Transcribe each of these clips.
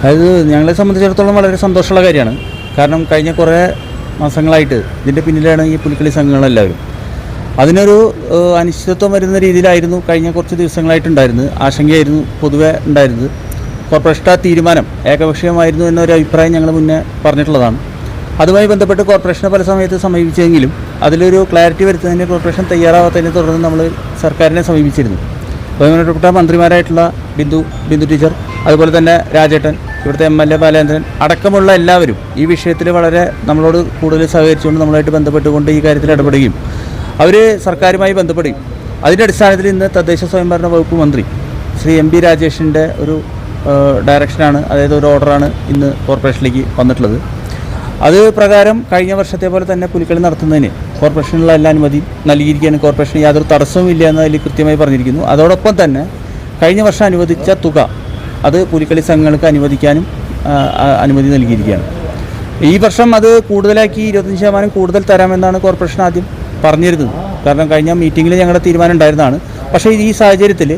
അതായത് ഞങ്ങളെ സംബന്ധിച്ചിടത്തോളം വളരെ സന്തോഷമുള്ള കാര്യമാണ്. കാരണം കഴിഞ്ഞ കുറേ മാസങ്ങളായിട്ട് ഇതിന്റെ പിന്നിലാണ് ഈ പുലിക്കളി സംഘങ്ങളെല്ലാവരും അതിനൊരു അനിശ്ചിതത്വം വരുന്ന രീതിയിലായിരുന്നു കഴിഞ്ഞ കുറച്ച് ദിവസങ്ങളായിട്ടുണ്ടായിരുന്നത്. ആശങ്കയായിരുന്നു പൊതുവേ ഉണ്ടായിരുന്നത്. കോർപ്പറേഷന്റെ തീരുമാനം ഏകപക്ഷീയമായിരുന്നു എന്നൊരു അഭിപ്രായം ഞങ്ങൾ മുന്നേ പറഞ്ഞിട്ടുള്ളതാണ്. അതുമായി ബന്ധപ്പെട്ട് കോർപ്പറേഷനെ പല സമയത്ത് സമീപിച്ചെങ്കിലും അതിലൊരു ക്ലാരിറ്റി വരുത്തുന്നതിന് കോർപ്പറേഷൻ തയ്യാറാവാത്തതിനെ തുടർന്ന് നമ്മൾ സർക്കാരിനെ സമീപിച്ചിരുന്നു. ബഹുമാനപ്പെട്ട മന്ത്രിമാരായിട്ടുള്ള ബിന്ദു ബിന്ദു ടീച്ചർ അതുപോലെ തന്നെ രാജേട്ടൻ ഇവിടുത്തെ എം എൽ എ ബാലേന്ദ്രൻ അടക്കമുള്ള എല്ലാവരും ഈ വിഷയത്തിൽ വളരെ നമ്മളോട് കൂടുതൽ സഹകരിച്ചുകൊണ്ട് നമ്മളായിട്ട് ബന്ധപ്പെട്ടുകൊണ്ട് ഈ കാര്യത്തിൽ ഇടപെടുകയും അവർ സർക്കാരുമായി ബന്ധപ്പെടുകയും. അതിന്റെ അടിസ്ഥാനത്തിൽ ഇന്ന് തദ്ദേശ സ്വയംഭരണ വകുപ്പ് മന്ത്രി ശ്രീ എം പി രാജേഷിന്റെ ഒരു ഡയറക്ഷനാണ് അതായത് ഒരു ഓർഡറാണ് ഇന്ന് കോർപ്പറേഷനിലേക്ക് വന്നിട്ടുള്ളത്. അത് പ്രകാരം കഴിഞ്ഞ വർഷത്തെ പോലെ തന്നെ പുലിക്കളി നടത്തുന്നതിന് കോർപ്പറേഷനുള്ള എല്ലാ അനുമതി നൽകിയിരിക്കുകയാണ്. കോർപ്പറേഷന് യാതൊരു തടസ്സവും ഇല്ല എന്ന് അതിൽ കൃത്യമായി പറഞ്ഞിരിക്കുന്നു. അതോടൊപ്പം തന്നെ കഴിഞ്ഞ വർഷം അനുവദിച്ച തുക അത് പുലിക്കളി സംഘങ്ങൾക്ക് അനുവദിക്കാനും അനുമതി നൽകിയിരിക്കുകയാണ്. ഈ വർഷം അത് കൂടുതലാക്കി ഇരുപത്തഞ്ച് ശതമാനം കൂടുതൽ തരാമെന്നാണ് കോർപ്പറേഷൻ ആദ്യം പറഞ്ഞിരുന്നത്. കാരണം കഴിഞ്ഞ മീറ്റിങ്ങിൽ ഞങ്ങളുടെ തീരുമാനം ഉണ്ടായിരുന്നതാണ്. പക്ഷേ ഈ സാഹചര്യത്തിൽ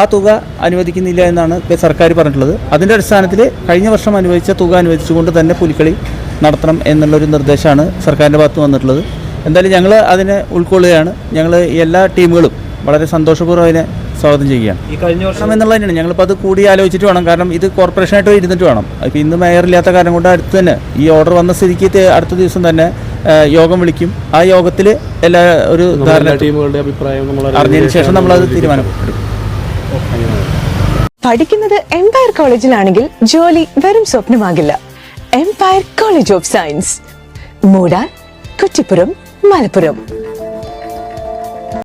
ആ തുക അനുവദിക്കുന്നില്ല എന്നാണ് സർക്കാർ പറഞ്ഞിട്ടുള്ളത്. അതിന്റെ അടിസ്ഥാനത്തിൽ കഴിഞ്ഞ വർഷം അനുവദിച്ച തുക അനുവദിച്ചുകൊണ്ട് തന്നെ പുലിക്കളി നടത്തണം എന്നുള്ളൊരു നിർദ്ദേശമാണ് സർക്കാരിന്റെ ഭാഗത്ത് വന്നിട്ടുള്ളത്. എന്തായാലും ഞങ്ങൾ അതിനെ ഉൾക്കൊള്ളുകയാണ്. ഞങ്ങൾ എല്ലാ ടീമുകളും വളരെ സന്തോഷപൂർവം അതിനെ സ്വാഗതം ചെയ്യുകയാണ്. ഈ കഴിഞ്ഞ വർഷം എന്നുള്ളത് തന്നെയാണ്. ഞങ്ങളിപ്പോൾ അത് കൂടി ആലോചിച്ചിട്ട് വേണം. കാരണം ഇത് കോർപ്പറേഷനായിട്ട് ഇരുന്നിട്ട് വേണം. ഇപ്പോൾ ഇന്ന് മേയർ ഇല്ലാത്ത കാരണം കൊണ്ട് അടുത്ത് തന്നെ ഈ ഓർഡർ വന്ന സ്ഥിതിക്ക് അടുത്ത ദിവസം തന്നെ യോഗം വിളിക്കും. ആ യോഗത്തിൽ എല്ലാ ഒരു ധാരണ ടീമുകളുടെ അഭിപ്രായം നമ്മൾ അറിഞ്ഞതിന് ശേഷം നമ്മളത് തീരുമാനം എടുക്കും പഠിക്കുന്നത് എംപയർ കോളേജിലാണെങ്കിൽ ജോലി വെറും സ്വപ്നമാകില്ല. എംപയർ കോളേജ് ഓഫ് സയൻസ് മൂടാൻ കുറ്റിപ്പുറം У мене пере...